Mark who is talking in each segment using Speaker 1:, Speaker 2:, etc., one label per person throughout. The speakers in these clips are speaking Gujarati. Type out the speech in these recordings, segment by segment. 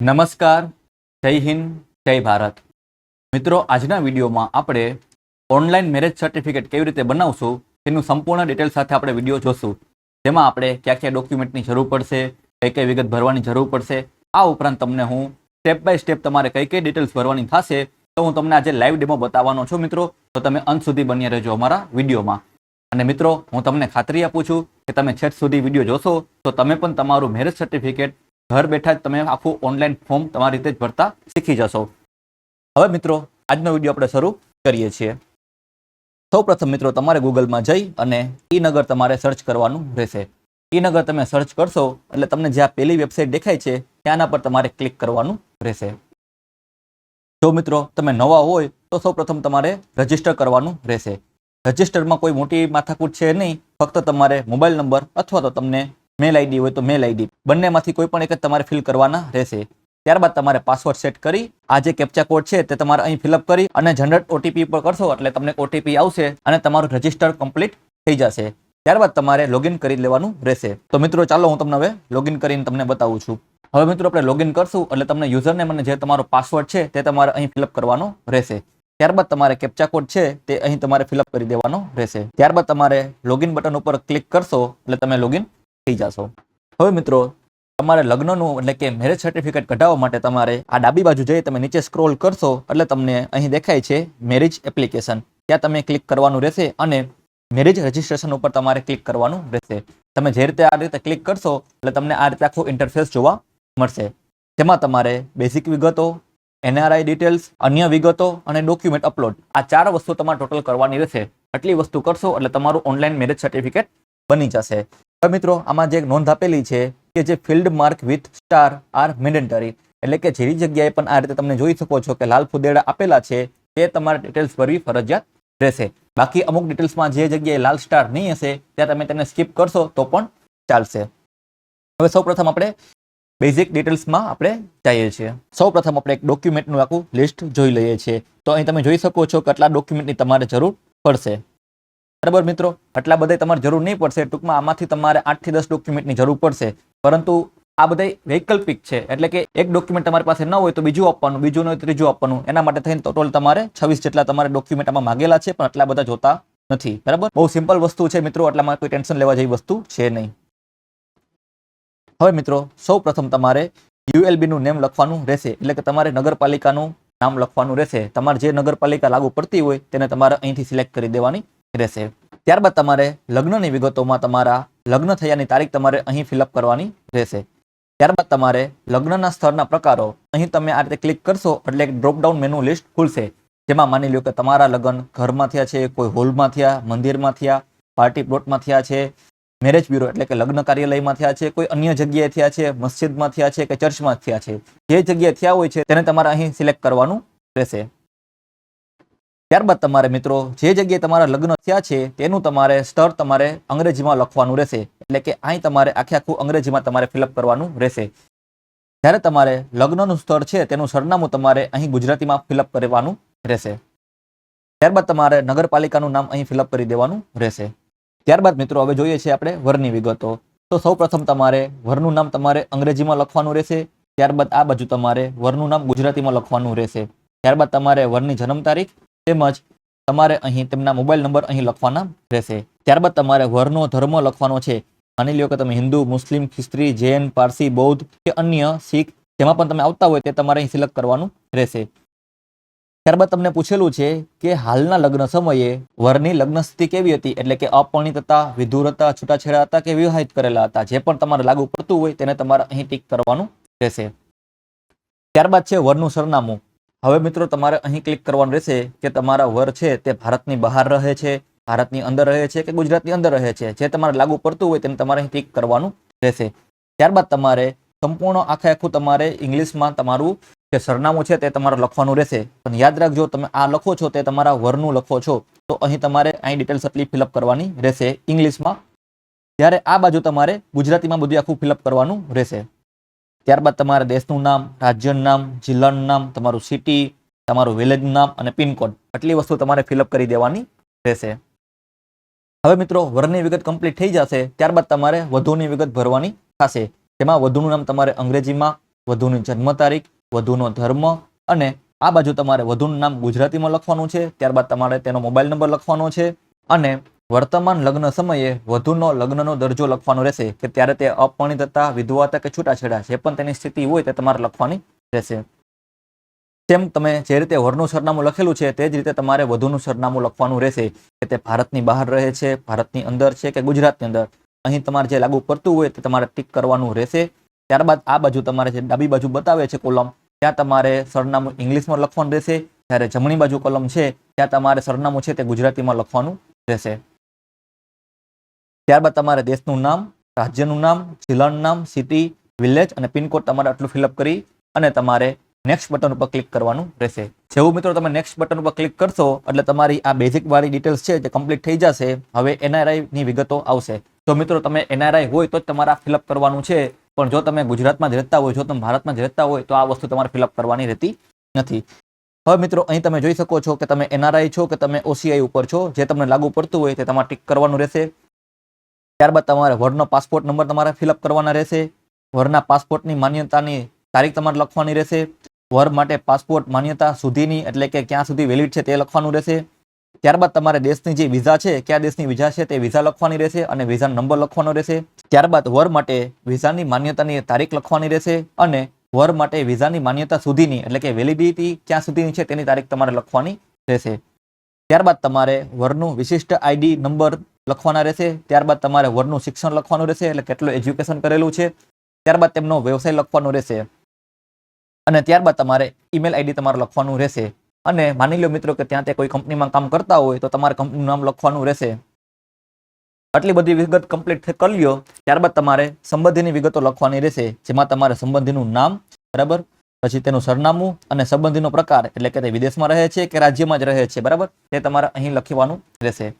Speaker 1: નમસ્કાર, જય હિન્દ, જય ભારત. મિત્રો, આજના વિડીયોમાં આપણે ઓનલાઈન મેરેજ સર્ટિફિકેટ કેવી રીતે બનાવશું તેનું સંપૂર્ણ ડિટેલ સાથે આપણે વીડિયો જોશું. જેમાં આપણે કયા કયા ડોક્યુમેન્ટની જરૂર પડશે, કઈ કઈ વિગત ભરવાની જરૂર પડશે, આ ઉપરાંત તમને હું સ્ટેપ બાય સ્ટેપ તમારે કઈ કઈ ડિટેલ્સ ભરવાની થશે, તો હું તમને આજે લાઈવ ડેમો બતાવવાનો છું મિત્રો, તો તમે અંત સુધી બન્યા રહેજો અમારા વિડીયોમાં. અને મિત્રો, હું તમને ખાતરી આપું છું કે તમે છેક સુધી વીડિયો જોશો, તો તમે પણ તમારું મેરેજ સર્ટિફિકેટ ઘર બેઠા જ તમે આખું ઓનલાઈન ફોર્મ તમારી રીતે જ ભરતા શીખી જશો. હવે મિત્રો, આજનો વીડિયો આપણે શરૂ કરીએ છીએ. સૌ પ્રથમ મિત્રો, તમારે ગૂગલમાં જઈ અને ઈ નગર તમારે સર્ચ કરવાનું રહેશે. ઈ નગર તમે સર્ચ કરશો, એટલે તમને જ્યાં પહેલી વેબસાઇટ દેખાય છે, ત્યાંના પર તમારે ક્લિક કરવાનું રહેશે. જો મિત્રો, તમે નવા હોય, તો સૌપ્રથમ તમારે રજિસ્ટર કરવાનું રહેશે. રજીસ્ટરમાં કોઈ મોટી માથાકૂટ છે નહીં, ફક્ત તમારે મોબાઈલ નંબર અથવા તો તમને મેલ આઈડી હોય તો મેલ આઈડી બંનેમાંથી કોઈ પણ એક જ તમારે ફિલ કરવાના રહેશે. ત્યારબાદ તમારે પાસવર્ડ સેટ કરી, આ જે કેપ્ચા કોડ છે તે તમારે અહીં ફિલઅપ કરી અને જનરેટ ઓટીપી પર કરશો એટલે તમને ઓટીપી આવશે અને તમારું રજિસ્ટર કમ્પ્લીટ થઈ જશે. ત્યારબાદ તમારે લોગિન કરી લેવાનું રહેશે. તો મિત્રો, ચાલો હું તમને હવે લોગિન કરીને તમને બતાવું છું. હવે મિત્રો, આપણે લોગિન કરશું એટલે તમને યુઝરનેમ અને જે તમારો પાસવર્ડ છે તે તમારે અહીં ફિલઅપ કરવાનો રહેશે. ત્યારબાદ તમારે કેપ્ચા કોડ છે તે અહીં તમારે ફિલઅપ કરી દેવાનો રહેશે. ત્યારબાદ તમારે લોગિન બટન ઉપર ક્લિક કરશો એટલે તમે લોગિન થઈ જશો. હવે મિત્રો, તમારે લગ્નનું એટલે કે મેરેજ સર્ટિફિકેટ કઢાવવા માટે તમારે આ ડાબી બાજુ જઈ તમે નીચે સ્ક્રોલ કરશો, એટલે તમને અહીં દેખાય છે મેરેજ એપ્લિકેશન ત્યાં તમે ક્લિક કરવાનું રહેશે અને મેરેજ રજિસ્ટ્રેશન ઉપર તમારે ક્લિક કરવાનું રહેશે. તમે જે રીતે આ રીતે ક્લિક કરશો, એટલે તમને આ રીતે આખું ઇન્ટરફેસ જોવા મળશે. તેમાં તમારે બેઝિક વિગતો એનઆરઆઈ ડિટેલ્સ અન્ય વિગતો અને ડોક્યુમેન્ટ અપલોડ આ ચાર વસ્તુ તમારે ટોટલ કરવાની રહેશે. આટલી વસ્તુ કરશો, એટલે તમારું ઓનલાઈન મેરેજ સર્ટિફિકેટ બની જશે. હવે મિત્રો, આમાં જે નોંધ આપેલી છે કે જે field mark with star are mandatory એટલે કે જેવી જગ્યાએ પણ આ રીતે તમે જોઈ શકો છો કે લાલ ફુદેડા આપેલા છે, તે તમારે ડિટેલ્સ ભરવી ફરજિયાત રહેશે. બાકી અમુક ડિટેલ્સમાં જે જગ્યાએ લાલ સ્ટાર નહીં હશે, ત્યાં તમે તેને સ્કીપ કરશો તો પણ ચાલશે. હવે સૌપ્રથમ આપણે બેઝિક ડિટેલ્સમાં આપણે જઈએ છીએ. સૌ આપણે એક ડોક્યુમેન્ટનું આખું લિસ્ટ જોઈ લઈએ છીએ. તો અહીં તમે જોઈ શકો છો કેટલા ડોક્યુમેન્ટની તમારે જરૂર પડશે. બરાબર મિત્રો? આટલા બધા તમારે જરૂર નહીં પડશે. ટૂંકમાં આમાંથી તમારે આઠથી દસ ડોક્યુમેન્ટની જરૂર પડશે. પરંતુ આ બધા વૈકલ્પિક છે. એટલે કે એક ડોક્યુમેન્ટ તમારી પાસે ન હોય તો બીજું આપવાનું, બીજું ન હોય ત્રીજું આપવાનું. એના માટે થઈને ટોટલ તમારે છવ્વીસ જેટલા તમારે ડોક્યુમેન્ટ આમાં માગેલા છે, પણ આટલા બધા જોતા નથી. બરાબર? બહુ સિમ્પલ વસ્તુ છે મિત્રો. એટલામાં કોઈ ટેન્શન લેવા જેવી વસ્તુ છે નહીં. હવે મિત્રો, સૌ તમારે યુએલબીનું નેમ લખવાનું રહેશે. એટલે કે તમારે નગરપાલિકાનું નામ લખવાનું રહેશે. તમારે જે નગરપાલિકા લાગુ પડતી હોય તેને તમારે અહીંથી સિલેક્ટ કરી દેવાની રહેશે. ત્યારબાદ તમારે લગ્નની વિગતોમાં તમારા લગ્ન થયાની તારીખ તમારે અહીં ફિલઅપ કરવાની રહેશે. ત્યારબાદ તમારે લગ્નના સ્થળના પ્રકારો અહીં તમે આ રીતે ક્લિક કરશો એટલે એક ડ્રોપડાઉન મેનુ લિસ્ટ ખુલશે. જેમાં માની લો કે તમારા લગ્ન ઘરમાં થયા છે, કોઈ હોલમાં થયા, મંદિરમાં થયા પાર્ટી પ્લોટમાં થયા છે મેરેજ બ્યુરો એટલે કે લગ્ન કાર્યાલયમાં થયા છે, કોઈ અન્ય જગ્યાએ થયા છે, મસ્જિદમાં થયા છે કે ચર્ચમાં થયા છે. જે જગ્યાએ થયા હોય છે તેને તમારે અહીં સિલેક્ટ કરવાનું રહેશે. ત્યારબાદ તમારે મિત્રો જે જગ્યાએ તમારા લગ્ન થયા છે, તેનું તમારે સ્તર તમારે અંગ્રેજીમાં લખવાનું રહેશે. એટલે કે અહીં તમારે આખે આખું અંગ્રેજીમાં તમારે ફિલઅપ કરવાનું રહેશે. જ્યારે તમારે લગ્નનું સ્તર છે, તેનું સરનામું તમારે અહીં ગુજરાતીમાં ફિલઅપ કરવાનું રહેશે. ત્યારબાદ તમારે નગરપાલિકાનું નામ અહીં ફિલઅપ કરી દેવાનું રહેશે. ત્યારબાદ મિત્રો હવે જોઈએ છીએ આપણે વરની વિગતો. તો સૌ પ્રથમ તમારે વરનું નામ તમારે અંગ્રેજીમાં લખવાનું રહેશે. ત્યારબાદ આ બાજુ તમારે વરનું નામ ગુજરાતીમાં લખવાનું રહેશે. ત્યારબાદ તમારે વરની જન્મ તારીખ તેમજ તમારે અહીં તેમના મોબાઈલ નંબર અહીં લખવાના રહેશે. ત્યારબાદ તમારે વરનો ધર્મ લખવાનો છે. માની લ્યો કે તમે હિન્દુ, મુસ્લિમ, ખ્રિસ્તી, જૈન, પારસી, બૌદ્ધ કે અન્ય શીખ જેમાં પણ તમે આવતા હોય તે તમારે અહીં સિલેક્ટ કરવાનું રહેશે. ત્યારબાદ તમને પૂછેલું છે કે હાલના લગ્ન સમયે વરની લગ્ન સ્થિતિ કેવી હતી? એટલે કે અપરિણિત હતા વિધુર હતા છૂટાછેડા હતા કે વિવાહિત કરેલા હતા? જે પણ તમારે લાગુ પડતું હોય તેને તમારે અહીં ટીક કરવાનું રહેશે. ત્યારબાદ છે વરનું સરનામું. હવે મિત્રો, તમારે અહીં ક્લિક કરવાનું રહેશે કે તમારા વર છે તે ભારતની બહાર રહે છે, ભારતની અંદર રહે છે કે ગુજરાતની અંદર રહે છે? જે તમારે લાગુ પડતું હોય તેને તમારે અહીં ક્લિક કરવાનું રહેશે. ત્યારબાદ તમારે સંપૂર્ણ આખે આખું તમારે ઇંગ્લિશમાં તમારું જે સરનામું છે તે તમારે લખવાનું રહેશે. પણ યાદ રાખજો, તમે આ લખો છો તે તમારા વરનું લખો છો, તો અહીં તમારે અહીં ડિટેલ્સ આટલી ફિલઅપ કરવાની રહેશે ઇંગ્લિશમાં. જ્યારે આ બાજુ તમારે ગુજરાતીમાં બધું આખું ફિલઅપ કરવાનું રહેશે. ત્યારબાદ તમારે દેશનું નામ, રાજ્યનું નામ, જિલ્લાનું નામ, તમારું સિટી તમારું વિલેજનું નામ અને પિનકોડ આટલી વસ્તુ તમારે ફિલઅપ કરી દેવાની રહેશે. હવે મિત્રો, વરની વિગત કમ્પ્લીટ થઈ જશે. ત્યારબાદ તમારે વધુની વિગત ભરવાની થશે. તેમાં વધુનું નામ તમારે અંગ્રેજીમાં, વધુની જન્મ તારીખ, વધુનો ધર્મ અને આ બાજુ તમારે વધુનું નામ ગુજરાતીમાં લખવાનું છે. ત્યારબાદ તમારે તેનો મોબાઈલ નંબર લખવાનો છે અને વર્તમાન લગ્ન સમયે વધુનો લગ્નનો દરજ્જો લખવાનો રહેશે કે ત્યારે તે અપરિણિત હતા વિધવાતા કે છૂટાછેડા જે પણ તેની સ્થિતિ હોય તે તમારે લખવાની રહેશે. તેમ તમે જે રીતે વરનું સરનામું લખેલું છે, તે જ રીતે તમારે વધુનું સરનામું લખવાનું રહેશે કે તે ભારતની બહાર રહે છે, ભારતની અંદર છે કે ગુજરાતની અંદર. અહીં તમારે જે લાગુ પડતું હોય તે તમારે ટીક કરવાનું રહેશે. ત્યારબાદ આ બાજુ તમારે જે ડાબી બાજુ બતાવે છે કોલમ, ત્યાં તમારે સરનામું ઇંગ્લિશમાં લખવાનું રહેશે. જ્યારે જમણી બાજુ કોલમ છે, ત્યાં તમારે સરનામું છે તે ગુજરાતીમાં લખવાનું રહેશે. ત્યારબાદ તમારે દેશનું નામ, રાજ્યનું નામ, જિલ્લાનું નામ સિટી વિલેજ અને પિનકોડ તમારે આટલું ફિલઅપ કરી અને તમારે નેક્સ્ટ બટન ઉપર ક્લિક કરવાનું રહેશે. જેવું મિત્રો તમે નેક્સ્ટ બટન ઉપર ક્લિક કરશો, એટલે તમારી આ બેઝિક વાળી ડિટેલ્સ છે જે કમ્પ્લીટ થઈ જશે. હવે એનઆરઆઈની વિગતો આવશે. તો મિત્રો તમે એનઆરઆઈ હોય તો જ તમારે ફિલઅપ કરવાનું છે. પણ જો તમે ગુજરાતમાં જ રહેતા હોય, જો તમે ભારતમાં જ રહેતા હોય, તો આ વસ્તુ તમારે ફિલઅપ કરવાની રહેતી નથી. હવે મિત્રો અહીં તમે જોઈ શકો છો કે તમે એનઆરઆઈ છો કે તમે ઓસીઆઈ ઉપર છો. જે તમને લાગુ પડતું હોય તે તમારે ટીક કરવાનું રહેશે. ત્યારબાદ તમારે વરનો પાસપોર્ટ નંબર તમારે ફિલઅપ કરવાના રહેશે. વરના પાસપોર્ટની માન્યતાની તારીખ તમારે લખવાની રહેશે. વર માટે પાસપોર્ટ માન્યતા સુધીની એટલે કે ક્યાં સુધી વેલિડ છે તે લખવાનું રહેશે. ત્યારબાદ તમારે દેશની જે વિઝા છે, કયા દેશની વિઝા છે તે વિઝા લખવાની રહેશે અને વિઝા નંબર લખવાનો રહેશે. ત્યારબાદ વર માટે વિઝાની માન્યતાની તારીખ લખવાની રહેશે અને વર માટે વિઝાની માન્યતા સુધીની એટલે કે વેલિડિટી ક્યાં સુધીની છે તેની તારીખ તમારે લખવાની રહેશે. ત્યારબાદ તમારે વરનું વિશિષ્ટ આઈડી નંબર લખવાના રહેશે, ત્યારબાદ તમારે વરનું શિક્ષણ લખવાનું રહેશે, એટલે કેટલું એજ્યુકેશન કરેલું છે, ત્યારબાદ તેમનો વ્યવસાય લખવાનો રહેશે. અને ત્યારબાદ તમારે ઈમેલ આઈડી તમારે લખવાનું રહેશે. અને માની લો મિત્રો કે ત્યાં તે કોઈ કંપનીમાં કામ કરતા હોય, તો તમારે કંપનીનું નામ લખવાનું રહેશે. આટલી બધી વિગત કમ્પ્લીટ કરી લ્યો, ત્યારબાદ તમારે સંબંધીની વિગતો લખવાની રહેશે, જેમાં તમારે સંબંધીનું નામ, બરાબર? પછી તેનું સરનામું અને સંબંધીનો પ્રકાર એટલે કે તે વિદેશમાં રહે છે કે રાજ્યમાં જ રહે છે, બરાબર? તે તમારે અહીં લખવાનું રહેશે.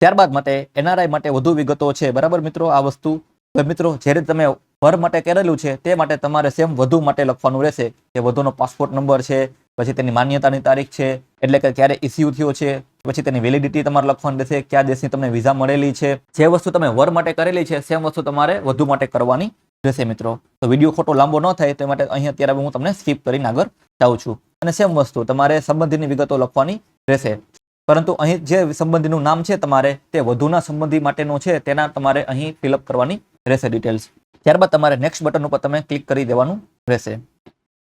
Speaker 1: ત્યારબાદ માટે એનઆરઆઈ માટે વધુ વિગતો છે, બરાબર મિત્રો? આ વસ્તુ મિત્રો મિત્રો, જ્યારે તમે વર માટે કરેલું છે, તે માટે તમારે સેમ વધુ માટે લખવાનું રહેશે. કે વધુનો પાસપોર્ટ નંબર છે, પછી તેની માન્યતાની તારીખ છે, એટલે કે ક્યારે ઇસ્યુ થયો છે, પછી તેની વેલિડિટી તમારે લખવાની રહેશે, કયા દેશની તમને વિઝા મળેલી છે. જે વસ્તુ તમે વર માટે કરેલી છે, સેમ વસ્તુ તમારે વધુ માટે કરવાની રહેશે મિત્રો, તો વીડિયો ખોટો લાંબો ન થાય, તે માટે અહીં અત્યારે હું તમને સ્કીપ કરીને આગળ જાઉં છું. અને સેમ વસ્તુ, તમારે સંબંધીની વિગતો લખવાની રહેશે. પરંતુ અહીં જે સંબંધીનું નામ છે તમારે, તે વધુના સંબંધી માટેનું છે, તેના તમારે અહીં ફિલઅપ કરવાની રહેશે ડિટેલ્સ ત્યારબાદ તમારે નેક્સ્ટ બટન ઉપર તમે ક્લિક કરી દેવાનું રહેશે.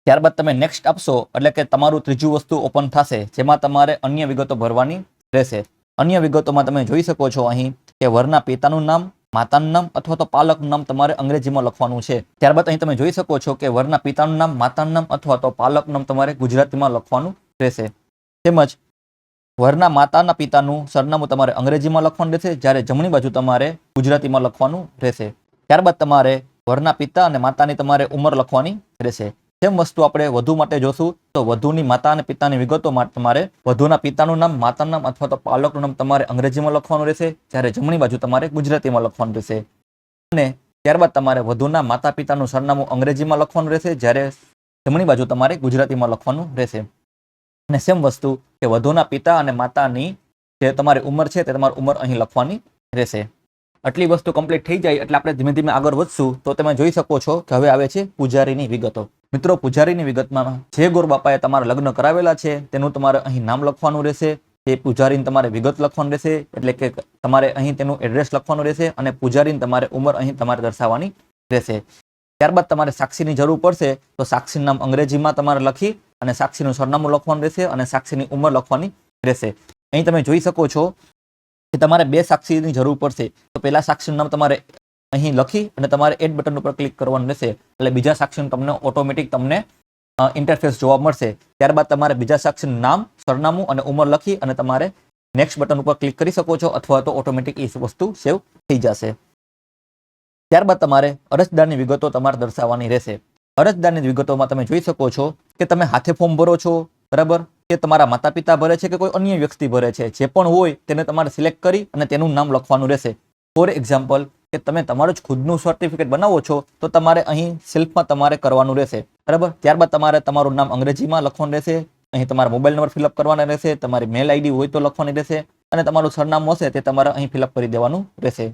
Speaker 1: ત્યારબાદ તમે નેક્સ્ટ આપશો, એટલે કે તમારું ત્રીજું વસ્તુ ઓપન થશે, જેમાં તમારે અન્ય વિગતો ભરવાની રહેશે. અન્ય વિગતોમાં તમે જોઈ શકો છો અહીં કે વરના પિતાનું નામ માતાનું નામ અથવા તો પાલકનું નામ તમારે અંગ્રેજીમાં લખવાનું છે. ત્યારબાદ અહીં તમે જોઈ શકો છો કે વરના પિતાનું નામ, માતાનું નામ અથવા તો પાલકનું નામ તમારે ગુજરાતીમાં લખવાનું રહેશે. તેમજ વરના માતાના પિતાનું સરનામું તમારે અંગ્રેજીમાં લખવાનું રહેશે, જ્યારે જમણી બાજુ તમારે ગુજરાતીમાં લખવાનું રહેશે. ત્યારબાદ તમારે વરના પિતા અને માતાની તમારે ઉંમર લખવાની રહેશે. સેમ વસ્તુ આપણે વધુ માટે જોશું, તો વધુની માતા અને પિતાની વિગતો માટે તમારે વધુના પિતાનું નામ, માતાનું નામ અથવા તો પાલકનું નામ તમારે અંગ્રેજીમાં લખવાનું રહેશે, જ્યારે જમણી બાજુ તમારે ગુજરાતીમાં લખવાનું રહેશે. અને ત્યારબાદ તમારે વધુના માતા પિતાનું સરનામું અંગ્રેજીમાં લખવાનું રહેશે, જ્યારે જમણી બાજુ તમારે ગુજરાતીમાં લખવાનું રહેશે. અને સેમ વસ્તુ કે વધુના પિતા અને માતાની જે તમારી ઉંમર છે, તે તમારી ઉંમર અહીં લખવાની રહેશે. આટલી વસ્તુ કમ્પ્લીટ થઈ જાય એટલે આપણે ધીમે ધીમે આગળ વધશું, તો તમે જોઈ શકો છો કે હવે આવે છે પૂજારીની વિગતો. મિત્રો, પૂજારીની વિગતમાં જે ગોર બાપાએ તમારા લગ્ન કરાવેલા છે, તેનું તમારે અહીં નામ લખવાનું રહેશે. તે પૂજારીને તમારે વિગત લખવાનું રહેશે, એટલે કે તમારે અહીં તેનું એડ્રેસ લખવાનું રહેશે અને પૂજારીને તમારે ઉંમર અહીં તમારે દર્શાવવાની રહેશે. ત્યારબાદ તમારે સાક્ષીની જરૂર પડશે, તો સાક્ષીનું નામ અંગ્રેજીમાં તમારે લખી અને સાક્ષીનું સરનામું લખવાનું રહેશે અને સાક્ષીની ઉંમર લખવાની રહેશે. અહીં તમે જોઈ શકો છો કે તમારે બે સાક્ષીની જરૂર પડશે. તો પહેલા સાક્ષીનું નામ તમારે અહીં લખી અને તમારે એડ બટન ઉપર ક્લિક કરવાનું રહેશે. એટલે બીજા સાક્ષીનું તમને ઓટોમેટિક તમને ઇન્ટરફેસ જોવા મળશે. ત્યારબાદ તમારે બીજા સાક્ષીનું નામ, સરનામું અને ઉંમર લખી અને તમારે નેક્સ્ટ બટન ઉપર ક્લિક કરી શકો છો અથવા તો ઓટોમેટિક એ વસ્તુ સેવ થઈ જશે. ત્યારબાદ તમારે અરજદારની વિગતો તમારે દર્શાવવાની રહેશે. અરજદારની વિગતોમાં તમે જોઈ શકો છો કે તમે હાથે ફોર્મ ભરો છો, બરાબર? કે તમારા માતા પિતા ભરે છે કે કોઈ અન્ય વ્યક્તિ ભરે છે? જે પણ હોય તેને તમારે સિલેક્ટ કરી અને તેનું નામ લખવાનું રહેશે. ફોર એક્ઝામ્પલ કે તમે તમારું જ ખુદનું સર્ટિફિકેટ બનાવો છો, તો તમારે અહીં સેલ્ફમાં તમારે કરવાનું રહેશે. બરાબર? ત્યારબાદ તમારે તમારું નામ અંગ્રેજીમાં લખવાનું રહેશે, અહીં તમારા મોબાઈલ નંબર ફિલઅપ કરવાના રહેશે, તમારી મેલ આઈડી હોય તો લખવાની રહેશે, અને તમારું સરનામું હશે તે તમારે અહીં ફિલઅપ કરી દેવાનું રહેશે.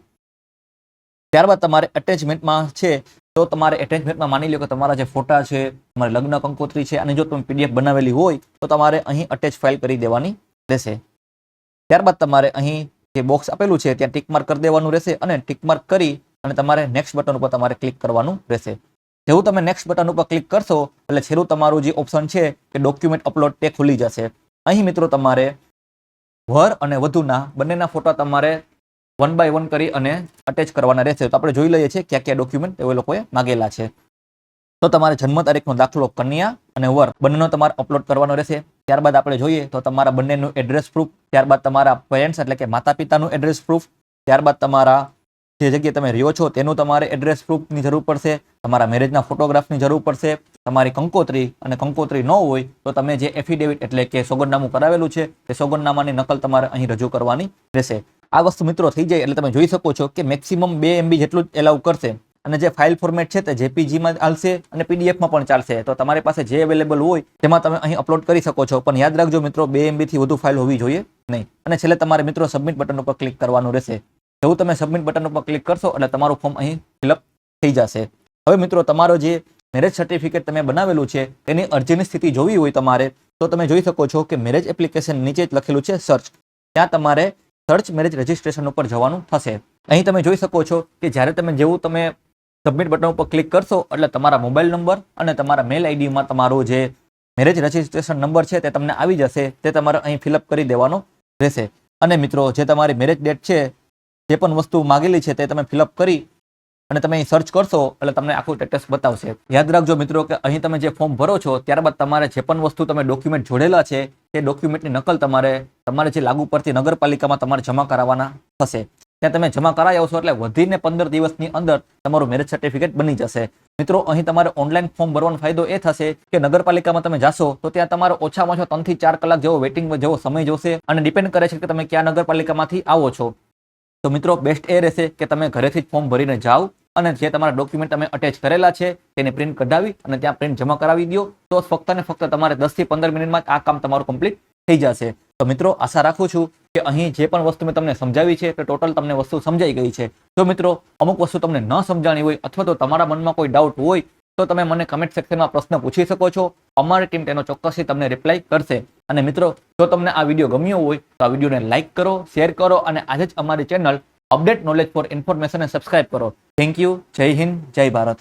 Speaker 1: ત્યારબાદ તમારે અટેચમેન્ટમાં છે, તો તમારે એટેચમેન્ટમાં માની લો કે તમારા જે ફોટા છે, તમારી લગ્ન કંકોત્રી છે, અને જો તમે પીડીએફ બનાવેલી હોય, તો તમારે અહીં અટેચ ફાઇલ કરી દેવાની રહેશે. ત્યારબાદ તમારે અહીં જે બોક્સ આપેલું છે ત્યાં ટિકમાર્ક કરી દેવાનું રહેશે અને ટિકમાર્ક કરી અને તમારે નેક્સ્ટ બટન ઉપર તમારે ક્લિક કરવાનું રહેશે. જેવું તમે નેક્સ્ટ બટન ઉપર ક્લિક કરશો, એટલે છેલ્લું તમારું જે ઓપ્શન છે કે ડોક્યુમેન્ટ અપલોડ તે ખુલી જશે. અહીં મિત્રો તમારે વર અને વધુના બંનેના ફોટા તમારે વન બાય વન કરી અને અટેચ કરવાના રહેશે. તો આપણે જોઈ લઈએ છીએ ક્યાં ક્યાં ડોક્યુમેન્ટ એ લોકોએ માગેલા છે. તો તમારે જન્મ તારીખનો દાખલો કન્યા અને વર બંનેનો તમારે અપલોડ કરવાનો રહેશે. ત્યારબાદ આપણે જોઈએ તો તમારા બંનેનું એડ્રેસ પ્રૂફ ત્યારબાદ તમારા પેરેન્ટ્સ એટલે કે માતા પિતાનું એડ્રેસ પ્રૂફ ત્યારબાદ તમારા જે જગ્યાએ તમે રહ્યો છો તેનું તમારે એડ્રેસ પ્રૂફની જરૂર પડશે, તમારા મેરેજના ફોટોગ્રાફની જરૂર પડશે, તમારી કંકોત્રી અને કંકોત્રી ન હોય તો તમે જે એફિડેવિટ એટલે કે સોગંદનામું કરાવેલું છે તે સોગંદનામાની નકલ તમારે અહીં રજૂ કરવાની રહેશે. આ વસ્તુ મિત્રો થઈ જાય એટલે તમે જોઈ શકો છો કે મેક્સિમમ બે એમબી જેટલું જ એલાઉ કરશે. અને જે ફાઇલ ફોર્મેટ છે તે જેપીજીમાં ચાલશે અને પીડીએફમાં પણ ચાલશે. તો તમારી પાસે જે અવેલેબલ હોય, તેમાં તમે અહીં અપલોડ કરી શકો છો. પણ યાદ રાખજો મિત્રો, બે એમબીથી વધુ ફાઇલ હોવી જોઈએ નહીં. અને છેલ્લે તમારે મિત્રો સબમિટ બટન ઉપર ક્લિક કરવાનું રહેશે. જેવું તમે સબમિટ બટન ઉપર ક્લિક કરશો, એટલે તમારું ફોર્મ અહીં ફિલઅપ થઈ જશે. હવે મિત્રો, તમારો જે મેરેજ સર્ટિફિકેટ તમે બનાવેલું છે, તેની અરજીની સ્થિતિ જોવી હોય તમારે, તો તમે જોઈ શકો છો કે મેરેજ એપ્લિકેશન નીચે જ લખેલું છે સર્ચ ત્યાં તમારે સર્ચ મેરેજ રજિસ્ટ્રેશન ઉપર જવાનું થશે. અહીં તમે જોઈ શકો છો કે જ્યારે તમે જેવું તમે સબમિટ બટન ઉપર ક્લિક કરશો, એટલે તમારા મોબાઈલ નંબર અને તમારા મેલ આઈડીમાં તમારો જે મેરેજ રજિસ્ટ્રેશન નંબર છે તે તમને આવી જશે, તે તમારે અહીં ફિલઅપ કરી દેવાનો રહેશે. અને મિત્રો, જે તમારી મેરેજ ડેટ છે, જે પણ વસ્તુ માગેલી છે તે તમે ફિલઅપ કરી અને તમે અહીં સર્ચ કરશો, એટલે તમને આખું સ્ટેટસ બતાવશે. યાદ રાખજો મિત્રો કે અહીં તમે જે ફોર્મ ભરો છો, ત્યારબાદ તમારે જે પણ વસ્તુ તમે ડોક્યુમેન્ટ જોડેલા છે, તે ડોક્યુમેન્ટની નકલ તમારે તમારે જે લાગુ પડતી નગરપાલિકામાં તમારે જમા કરાવવાના થશે. ત્યાં તમે જમા કરાવી આવશો એટલે વધીને પંદર દિવસની અંદર તમારું મેરેજ સર્ટિફિકેટ બની જશે. મિત્રો, અહીં તમારે ઓનલાઈન ફોર્મ ભરવાનો ફાયદો એ થશે કે નગરપાલિકામાં તમે જાશો તો ત્યાં તમારો ઓછામાં ઓછા ત્રણથી ચાર કલાક જેવો વેટિંગ જેવો સમય જોશે અને ડિપેન્ડ કરે છે કે તમે ક્યાં નગરપાલિકામાંથી આવો છો. તો મિત્રો બેસ્ટ એ રહેશે કે તમે ઘરેથી જ ફોર્મ ભરીને જાઓ અને જે તમારા ડોક્યુમેન્ટ તમે અટેચ કરેલા છે તેને પ્રિન્ટ કઢાવી અને ત્યાં પ્રિન્ટ જમા કરાવી દો. તો ફક્ત ને ફક્ત તમારે દસથી પંદર મિનિટમાં આ કામ તમારું કમ્પ્લીટ થઈ જશે. તો મિત્રો, આશા રાખું છું કે અહીં જે પણ વસ્તુ મેં તમને સમજાવી છે તે ટોટલ તમને વસ્તુ સમજાઈ ગઈ છે. જો મિત્રો, અમુક વસ્તુ તમને ન સમજાણી હોય અથવા તો તમારા મનમાં કોઈ ડાઉટ હોય, તો તમે મને કમેન્ટ સેક્શનમાં પ્રશ્ન પૂછી શકો છો. અમારી ટીમ તેનો ચોક્કસથી તમને રિપ્લાય કરશે. અને મિત્રો, જો તમને આ વીડિયો ગમ્યો હોય, તો આ વિડીયોને લાઇક કરો શેર કરો અને આજે જ અમારી channel update knowledge for information subscribe કરો. થેન્ક યુ જય હિન્દ, જય ભારત.